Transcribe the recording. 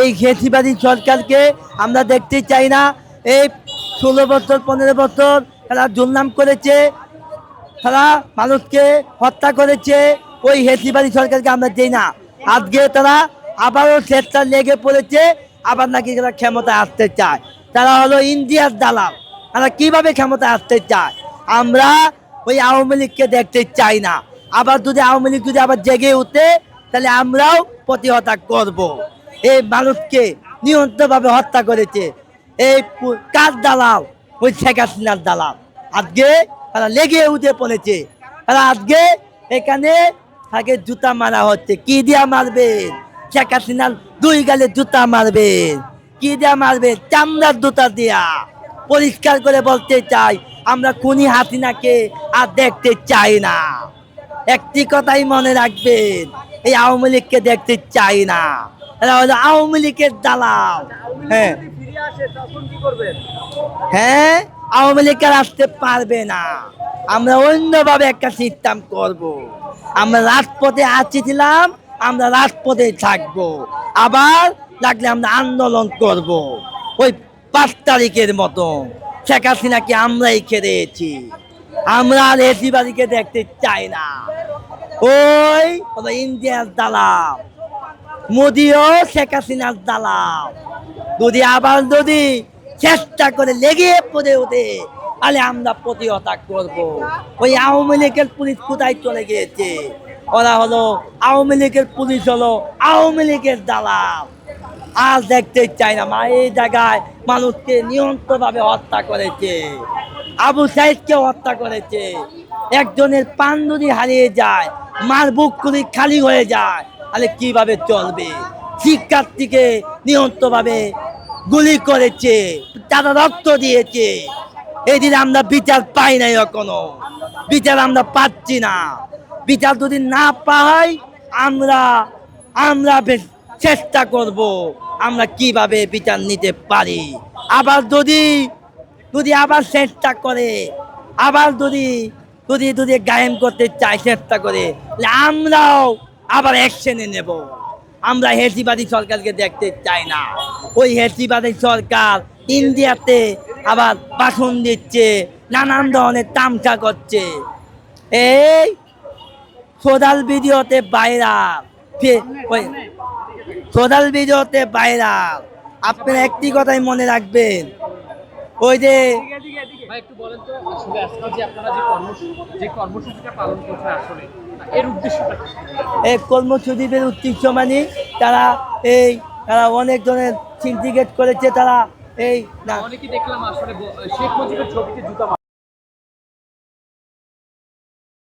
এই ঘেঁষিবাদী সরকারকে আমরা দেখতে চাই না। এই ষোলো বছর, পনেরো বছর তারা দুর্নাম করেছে, তারা মানুষকে হত্যা করেছে, ওই হেসিবাদী সরকারকে আমরা দিই না। আজকে তারা আবারও চেষ্টা লেগে পড়েছে, আবার নাকি তারা ক্ষমতায় আসতে চায়। তারা হলো ইন্ডিয়ার দালাল, তারা কীভাবে ক্ষমতায় আসতে চায়? আমরা ওই আওয়ামী লীগকে দেখতে চাই না। আবার যদি আওয়ামী লীগ যদি আবার জেগে উঠে, তাহলে আমরাও প্রতিহতা করব। এই মানুষকে নিয়ন্ত্রণভাবে হত্যা করেছে। এই কার দালাল? ওই শেখ হাসিনার দালাল। আজকে তারা লেগে উঠে পড়েছে। তারা আজকে এখানে তাকে জুতা মারা হচ্ছে। কি দিয়া মারবেন? শেখ হাসিনার দুই গালে জুতা মারবেন। কি দিয়া মারবেন? চামড়ার জুতা দিয়া। পরিষ্কার করে বলতে চাই, আমরা খুনি হাসিনাকে আর দেখতে চাই না। একটি কথাই মনে রাখবেন, এই আওয়ামী লীগকে দেখতে চাই না। এরা হলো আওয়ামী লীগের দালাল। হ্যাঁ। কি করবেন? হ্যাঁ আওয়ামী লীগ আসতে পারবে না। আমরা অন্যভাবে একটা সিস্টেম করব। আমরা রাজপথে আছিলাম আমরা রাজপথে থাকব। আবার লাগলে আমরা আন্দোলন করব। ওই পাঁচ তারিখের মতো। শেখ হাসিনাকে আমরাই খেয়েছি আমরা আর এসি বাড়িকে দেখতে চাই না। ওই ইন্ডিয়ার দালাল। মোদিও শেখ হাসিনার দালাল। যদি আবার যদি চেষ্টা করে লেগে পড়ে ওঠে, তাহলে আমরা প্রতিহতা করব। ওই আওয়ামী লীগের পুলিশ কোথায় চলে গিয়েছে? ওরা হলো আওয়ামী লীগের পুলিশ হলো আওয়ামী লীগের দালাল। আজ দেখতে চাই না মা, এই জায়গায় মানুষকে নিয়ন্ত্রণভাবে হত্যা করেছে। আবু সাইদকে হত্যা করেছে। একজনের পান যদি হারিয়ে যায়, মার বুক খালি হয়ে যায় তাহলে কীভাবে চলবে? শিক্ষার্থীকে নিয়ন্ত্রণভাবে গুলি করেছে, তারা রক্ত দিয়েছে। এই দিন আমরা বিচার পাই নাই এখনও। বিচার আমরা পাচ্ছি না। বিচার যদি না পাই, আমরা আমরা চেষ্টা করব আমরা কীভাবে বিচার নিতে পারি। আবার যদি যদি আবার চেষ্টা করে, আবার যদি যদি যদি গায়েন করতে চাই চেষ্টা করে আমরাও আবার অ্যাকশনে নেব। আমরা হেসিবাদী সরকারকে দেখতে চাই না। ওই হেসিবাদী সরকার ইন্ডিয়াতে আবার ভাষণ দিচ্ছে, নানান ধরনের তামসা করছে। এই সোদাল ভিডিওতে ওই সোশ্যাল ভিডিওতে ভাইরাল আপনারা একটি কথাই মনে রাখবেন, ওই যে ভাই একটু বলেন তো আসলে আজকে যে আপনারা যে কর্মসূচি যে কর্মসূচিটা পালন করছেন আসলে এর উদ্দেশ্যটা? এই কর্মসূচিদের উদ্দেশ্য মানে তারা এই তারা অনেক ধরনের সিন্ডিকেট করেছে তারা এই না অনেকেই দেখলাম আসলে শেখ মুজিবের ছবিতে জুতা